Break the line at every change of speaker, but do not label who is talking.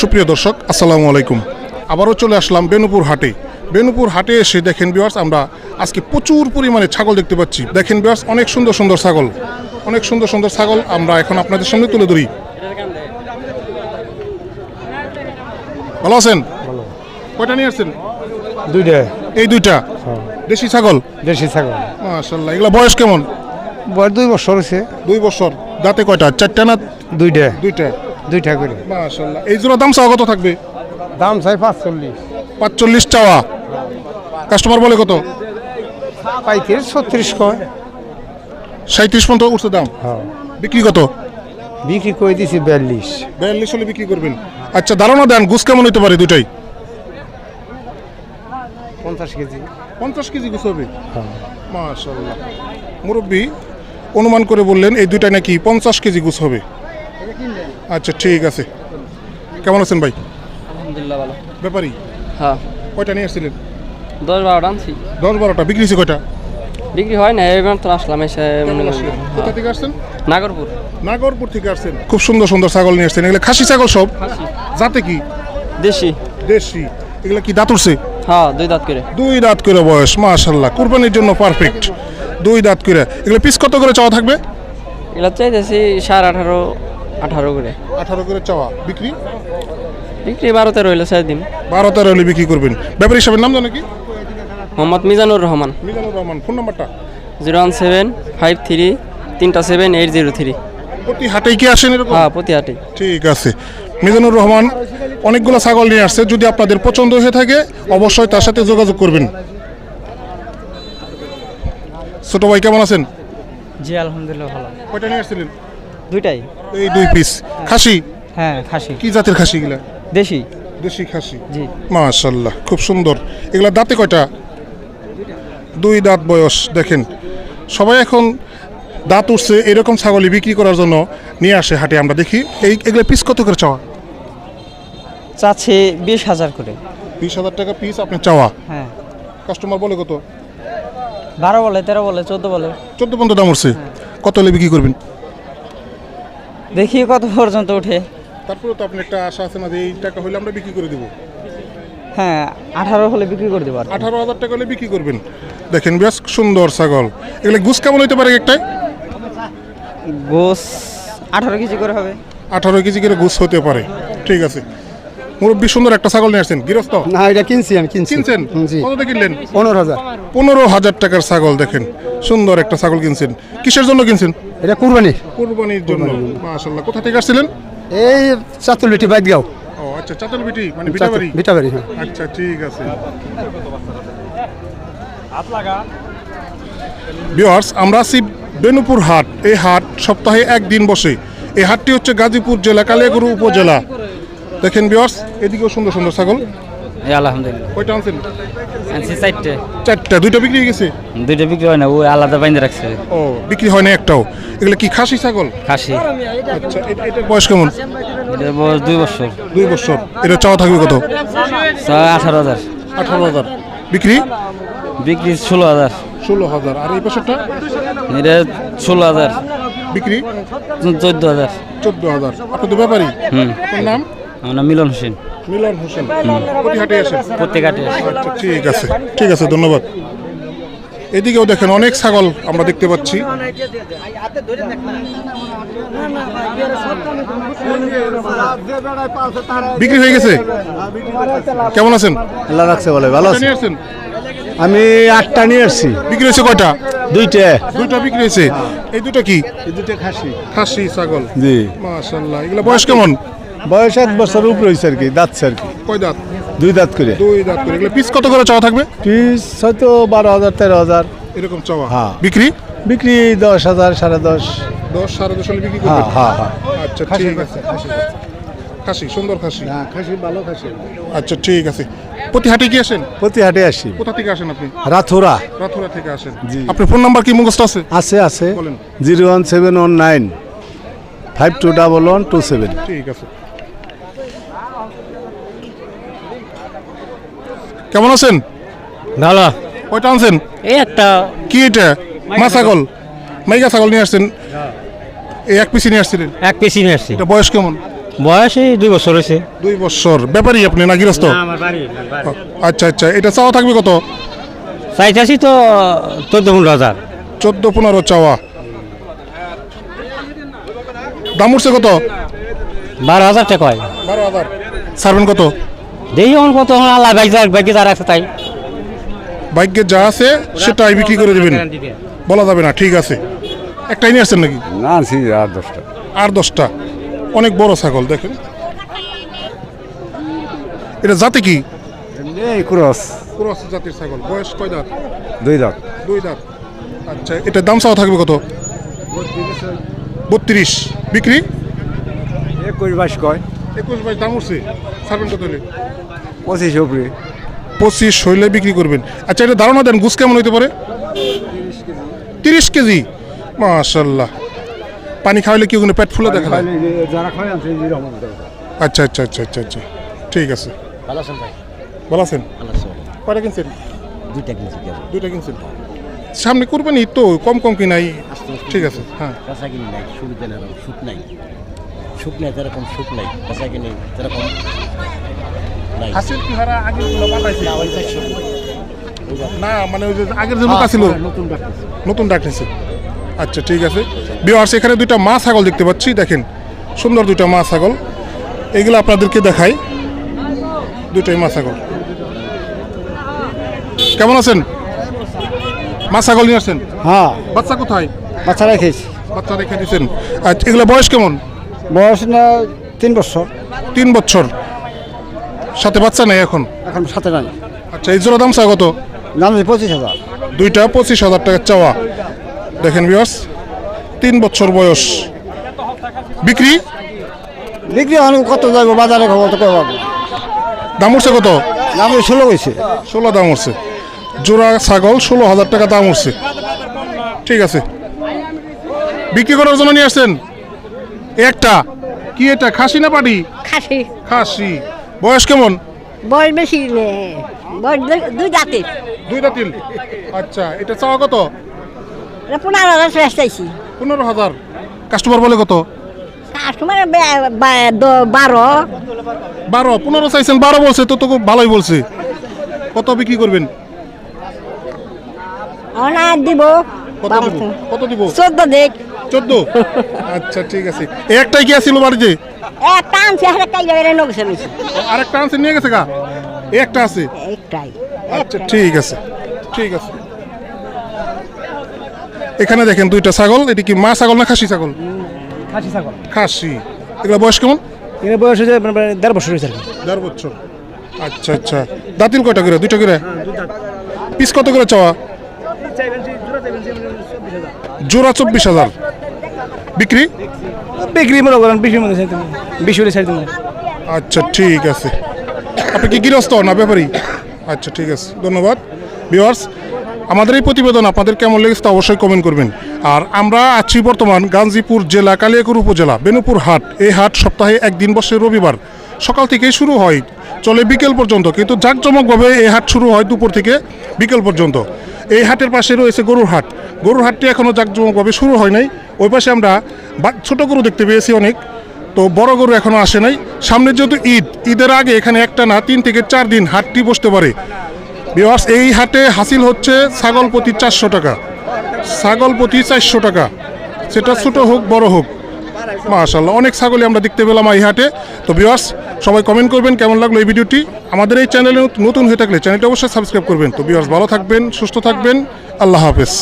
সুপ্রিয় দর্শক আসসালামু আলাইকুম। আবারও চলে আসলাম বেনুপুর হাটে। বেনুপুর হাটে এসে দেখেন বিয়ার্স আমরা আজকে প্রচুর পরিমাণে ছাগল দেখতে পাচ্ছি। দেখেন বিয়ার্স অনেক সুন্দর সুন্দর ছাগল। অনেক সুন্দর সুন্দর ছাগল আমরা এখন আপনাদের সামনে তুলে ধরি। ভালো আছেন? কয়টা নিয়ে আসছেন?
দুইটা।
এই দুইটা? দেশি ছাগল?
দেশি ছাগল।
মাশাল্লাহ এগুলা বয়স কেমন?
বয়স দুই বছর হয়েছে।
দুই বছর। দাঁতে কয়টা? চারটা না
দুইটা।
দুইটা?
দুইটা করে।
মাশাল্লাহ এই জোড়া দাম চাওয়া কত থাকবে?
দাম চাই পাঁচচল্লিশ।
পাঁচচল্লিশ চাওয়া। কাস্টমার বলে কত?
পাইকারি ছত্রিশ কয়।
সাঁত্রিশ পর্যন্ত উঠছে দাম।
হ্যাঁ।
বিক্রি কত?
বিক্রি করে দিছি বিয়াল্লিশ।
বিয়াল্লিশ হলে বিক্রি করবেন। আচ্ছা ধারণা দেন গুছ কেমন হতে পারে দুটাই
পঞ্চাশ কেজি।
পঞ্চাশ কেজি গুছ হবে? মাশাল্লাহ মুরব্বী অনুমান করে বললেন এই দুইটাই নাকি পঞ্চাশ কেজি গুছ হবে? আচ্ছা ঠিক আছে। কেমন আছেন ভাই?
আলহামদুলিল্লাহ ভালো।
ব্যাপারী?
হ্যাঁ।
কয়টা নিয়ে আসছিলেন?
দশ বারোটা আনছি।
দশ বারোটা। বিক্রি হয়েছে কয়টা?
বিক্রি হয় না এবার তো আসলাম এসে
কোথা থেকে আসছেন?
নাগরপুর।
নাগরপুর থেকে আসছেন। খুব সুন্দর সুন্দর ছাগল নিয়ে আসছেন। এগুলো খাসি ছাগল সব? যাতে কি?
দেশি।
দেশি। এগুলো কি দাঁত উঠছে?
হ্যাঁ দুই দাঁত করে।
দুই দাঁত করে বয়স মাশাল্লাহ কুরবানির জন্য পারফেক্ট দুই দাঁত করে। এগুলো পিস কত করে চাওয়া থাকবে?
এগুলো চাইতেছি সাড়ে আঠারো আঠারো করে।
আঠারো করে চাওয়া। বিক্রি?
বিক্রি বারো তেরো হইলে চাই দিন।
বারো তেরো হলে বিক্রি করবেন। ব্যাপারী হিসাবের নাম জানো কি?
মোহাম্মদ মিজানুর রহমান।
মিজানুর রহমান ফোন নাম্বারটা?
Zero one seven five three তিনটা সেভেন এইট জিরো থ্রি।
প্রতি হাটেই কি আসেন এরকম?
হ্যাঁ প্রতিহাটি
ঠিক আছে। মিজানুর রহমান অনেকগুলো ছাগল নিয়ে আসছে। যদি আপনাদের পছন্দ হয়ে থাকে অবশ্যই তার সাথে যোগাযোগ করবেন। ছোট ভাই কেমন আছেন?
জি আলহামদুলিল্লাহ ভালো।
কয়টা নিয়ে আসছিলেন?
দুইটাই।
এই দুই পিস খাসি?
হ্যাঁ খাসি।
কি জাতের খাসি এগুলা?
দেশি।
দেশি খাসি।
জি।
মাশাল্লাহ খুব সুন্দর। এগুলা দাঁতে কয়টা? দুই দাঁত বয়স দেখেন। সবাই এখন দাঁত উঠছে এরকম ছাগলি বিক্রি করার জন্য নিয়ে আসে হাটে। আমরা দেখি এই এগুলো পিস কত করে চাওয়া?
চাচ্ছে বিশ হাজার করে।
বিশ হাজার টাকা পিস আপনি চাওয়া?
হ্যাঁ।
কাস্টমার বলে কত?
বারো বলে তেরো বলে চোদ্দ বলে।
চোদ্দ পর্যন্ত দাম উঠছে। কত হলে বিক্রি করবেন?
দেখি কত পর্যন্ত উঠে
তারপরে তো আপনি একটা আশা আছে না যে এই টাকা হলে আমরা বিক্রি করে দেবো?
হ্যাঁ আঠারো হলে বিক্রি করে দেবো আর
আঠারো হাজার টাকা হলে বিক্রি করবেন। দেখেন বেশ সুন্দর ছাগল। এগুলো গুছ কেমন হইতে পারে একটাই
গোস আঠারো কেজি করে হবে।
আঠারো কেজি করে গুছ হতে পারে। ঠিক আছে। মুরব্বী সুন্দর একটা ছাগল নিয়ে আসছেন। গৃহস্থ?
না এটা কিনছি আমি কিনছি।
কিনছেন? কত কিনলেন?
পনেরো হাজার।
পনেরো হাজার টাকার ছাগল দেখেন। সুন্দর একটা ছাগল কিনছেন। কিসের জন্য কিনছেন?
এটা কুরবানি।
কোরবানির জন্য মাশাল্লাহ কোথা থেকে আসছিলেন?
এই চাতুলিটি বাইক গাও
ও আচ্ছা চাতল বিটি মানে বিটাবাড়ি
বিটাবাড়ি হ্যাঁ।
আচ্ছা ঠিক আছে। ভিউয়ার্স আমরা আছি বেনুপুর হাট। এই হাট সপ্তাহে একদিন বসে। এই হাটটি হচ্ছে গাজীপুর জেলা কালিয়াগড় উপজেলা। দেখেন ভিউয়ার্স এদিকেও সুন্দর সুন্দর ছাগল।
আলহামদুলিল্লাহ।
কয়টা আনছেন?
আনছি চারটে।
চারটা দুইটা বিক্রি হয়ে গেছে?
দুইটা বিক্রি হয় না ও আলাদা রাখছে।
ও বিক্রি হয় না একটাও। এগুলো কি খাসি ছাগল?
খাসি।
আচ্ছা এটা- এটার বয়স কেমন?
এটা বয়স দুই বছর।
দুই বছর। এটা চাওয়া থাকবে কত?
ছয় আঠারো হাজার।
আঠারো হাজার। বিক্রি?
বিক্রি ষোলো হাজার।
ষোলো হাজার। আর এই বছরটা?
এটা ষোলো হাজার।
বিক্রি?
চোদ্দ হাজার।
চোদ্দ হাজার। আপনি তো ব্যাপারী।
হুম।
আপনার নাম?
আমার নাম মিলন হোসেন।
মিলন হোসেন। আচ্ছা ঠিক আছে ঠিক আছে ধন্যবাদ। এদিকেও দেখেন অনেক ছাগল আমরা দেখতে পাচ্ছি। বিক্রি হয়ে গেছে? কেমন আছেন?
আল্লাহ রাখছে বলে ভালো
আসছেন?
আমি আটটা নিয়ে আসছি।
বিক্রি হয়েছে কয়টা?
দুইটা।
দুইটা বিক্রি হয়েছে। এই দুটো কি?
এই দুইটা খাসি।
খাসি ছাগল।
জি।
মাশাল্লাহ এগুলো বয়স কেমন?
বয়স এক বছর উপরে হয়েছে আর কি দাঁতছে আর কি
কয় দাঁত?
দুই দাঁত করে।
দুই দাঁত করে। এগুলো পিস কত করে চাওয়া থাকবে?
পিস হয়তো বারো হাজার তেরো হাজার।
এরকম চাওয়া?
হ্যাঁ।
বিক্রি?
বিক্রি দশ হাজার সাড়ে দশ।
দশ সাড়ে দশ বিক্রি
হ্যাঁ হ্যাঁ হ্যাঁ।
আচ্ছা ঠিক আছে। খাসি। সুন্দর খাসি।
হ্যাঁ খাসি ভালো খাসি।
আচ্ছা ঠিক আছে। প্রতি হাটে কি আসেন?
প্রতি হাটে আসি।
কোথা থেকে আসেন আপনি?
রাথুরা।
রাথুরা থেকে আসেন। আপনার ফোন নাম্বার কি মুখস্থ আছে?
আছে আছে।
বলেন।
Zero one seven one nine five two double one two seven.
ঠিক আছে। কেমন আছেন?
ভালো।
কয়টা আনছেন?
এই একটা।
কি এটা? মা ছাগল। মাইকা ছাগল নিয়ে আসছেন। এই এক পিসি নিয়ে আসছিলেন।
এক পেশি নিয়ে আসছি।
এটা বয়স কেমন?
বয়স এই দুই বছর হয়েছে।
দুই বছর। ব্যাপারই আপনি না গৃহস্থ?
আমার বাড়ি
আচ্ছা আচ্ছা। এটা চাওয়া থাকবে কত?
চাইতেছি তো চোদ্দ পনেরো হাজার।
চোদ্দ পনেরো চাওয়া। দাম উঠছে কত?
বারো হাজার টাকা হয়।
বারো হাজার। ছাড়বেন কত?
দেখি আমার কত এখন আল্লাহ বাইক বাইকে যারা আছে তাই।
বাইকে যা আছে সেটাই বিক্রি করে দেবেন। বলা যাবে না ঠিক আছে। একটাই নিয়ে আসছেন নাকি?
না আনছি আর দশটা।
আর দশটা। অনেক বড় ছাগল দেখেন। এটা জাতে কি?
এই ক্রস।
ক্রস জাতির ছাগল। বয়স কয় দাঁত?
দুই দাঁত।
দুই দাঁত। আচ্ছা এটার দাম চাওয়া থাকবে কত? বত্রিশ। বিক্রি?
একুশ বাইশ কয়।
একুশ বাইশ দাম উঠছে। ছাড়বেন কত হলে?
পঁচিশ উপরে।
পঁচিশ হইলে বিক্রি করবেন। আচ্ছা এটা ধারণা দেন গুছ কেমন হইতে পারে? তিরিশ কেজি। মাশাল্লাহ। পানি খাওয়াইলে কি ওখানে পেট ফুলে দেখা যায়? আচ্ছা আচ্ছা আচ্ছা আচ্ছা আচ্ছা। ঠিক আছে। ভালো আছেন কয়টা কিনছেন?
দুইটা কিনছি কেবল।
দুইটা কিনছেন? সামনে করবেন তো কম কম কি নাই ঠিক আছে হ্যাঁ।
কাঁচা কিনি নাই সুবিধা নেই সুখ নাই। সুখ নাই যেরকম সুখ নাই
চেহারা আগেরগুলো পাল্টাইছে
না, ওই চারশো।
না মানে ওই যে আগের যে লোক আছিল।
নতুন ডাক্তার
নতুন আচ্ছা ঠিক আছে। বিহার্স এখানে দুইটা মা ছাগল দেখতে পাচ্ছি দেখেন। সুন্দর দুইটা মা ছাগল। এগুলো আপনাদেরকে দেখাই। দুইটাই মা ছাগল। কেমন আছেন? মা ছাগল নিয়ে আসছেন?
হ্যাঁ।
বাচ্চা কোথায়?
বাচ্চা রেখেছি
বাচ্চা রেখে দিচ্ছেন আচ্ছা এগুলো বয়স কেমন?
বয়স না তিন বছর।
তিন বছর। সাথে বাচ্চা নেই এখন?
এখন সাথে নাই।
আচ্ছা এই জোড়া দাম চা কত?
দাম পঁচিশ হাজার।
দুইটা পঁচিশ হাজার টাকা চাওয়া। দেখেন বিয়ার্স তিন বছর বয়স। বিক্রি?
বিক্রি হলে কত যাব বাজারে খবর তো কবে
দাম উঠছে কত?
দাম ষোলো হয়েছে
ষোলো দাম উঠছে। জোড়া ছাগল ষোলো হাজার টাকা দাম উঠছে। ঠিক আছে। বিক্রি করার জন্য নিয়ে আসছেন? একটা। কি এটা খাসি না পাটি?
খাসি।
খাসি। বয়স কেমন?
বয়স বেশি বয়স দুই- জাতি
দুই দাঁতিল? আচ্ছা এটা চাওয়া কত?
পনেরো হাজার শেষ চাইছি।
পনেরো হাজার। কাস্টমার বলে কত?
কাস্টমার বারো।
বারো পনেরো চাইছেন বারো বলছে তো তো ভালোই বলছে। কত বিক্রি করবেন?
দিব।
কত দিব? কত দিব?
চোদ্দ দিক
চোদ্দ? আচ্ছা ঠিক আছে। একটাই কি বাড়িতে?
একটা আনছে যাবে
আরেকটা আনছে নিয়ে গেছে গা? একটা আছে?
একটাই।
আচ্ছা ঠিক আছে। ঠিক আছে। এখানে দেখেন দুইটা ছাগল এটি কি মা ছাগল না খাসি ছাগল?
খাসি ছাগল।
খাসি। এগুলো বয়স কেমন?
এর বয়স হয়েছে দেড় বছর হয়েছে আর কি।
দেড় বছর। আচ্ছা আচ্ছা। দাঁতিল কয়টা করে? দুইটা করে? পিস কত করে চাওয়া? জোড়া চব্বিশ হাজার। বিক্রি?
বিক্রি মনে করেন বিশের মধ্যে চাইতে বিশ হলে চাইতে
আচ্ছা ঠিক আছে। আপনি কি গৃহস্থ না ব্যাপারী? আচ্ছা ঠিক আছে। ধন্যবাদ। ভিওয়ার্স আমাদের এই প্রতিবেদন আপনাদের কেমন লেগেছে তা অবশ্যই কমেন্ট করবেন। আর আমরা আছি বর্তমান গাজীপুর জেলা কালিয়াকুর উপজেলা বেনুপুর হাট। এই হাট সপ্তাহে একদিন বসে রবিবার। সকাল থেকেই শুরু হয় চলে বিকেল পর্যন্ত। কিন্তু জাঁকজমকভাবে এই হাট শুরু হয় দুপুর থেকে বিকেল পর্যন্ত। এই হাটের পাশে রয়েছে গরুর হাট। গরুর হাটটি এখনও জাঁকজমকভাবে শুরু হয় নাই। ওই পাশে আমরা ছোট গরু দেখতে পেয়েছি অনেক। তো বড় গরু এখনও আসে নাই। সামনে যেহেতু ঈদ, ঈদের আগে এখানে একটা না তিন থেকে চার দিন হাটটি বসতে পারে। বিওয়ার্স এই হাটে হাসিল হচ্ছে ছাগল প্রতি চারশো টাকা। ছাগল প্রতি চারশো টাকা। সেটা ছোটো হোক, বড় হোক। মাশাল্লাহ অনেক ছাগলই আমরা দেখতে পেলাম এই হাটে। তো বিওয়ার্স সবাই কমেন্ট করবেন কেমন লাগল এই ভিডিওটি। আমাদের এই চ্যানেলে নতুন হয়ে থাকলে চ্যানেলটা অবশ্যই সাবস্ক্রাইব করবেন। তো বিওয়ার্স ভালো থাকবেন, সুস্থ থাকবেন। আল্লাহ হাফেজ।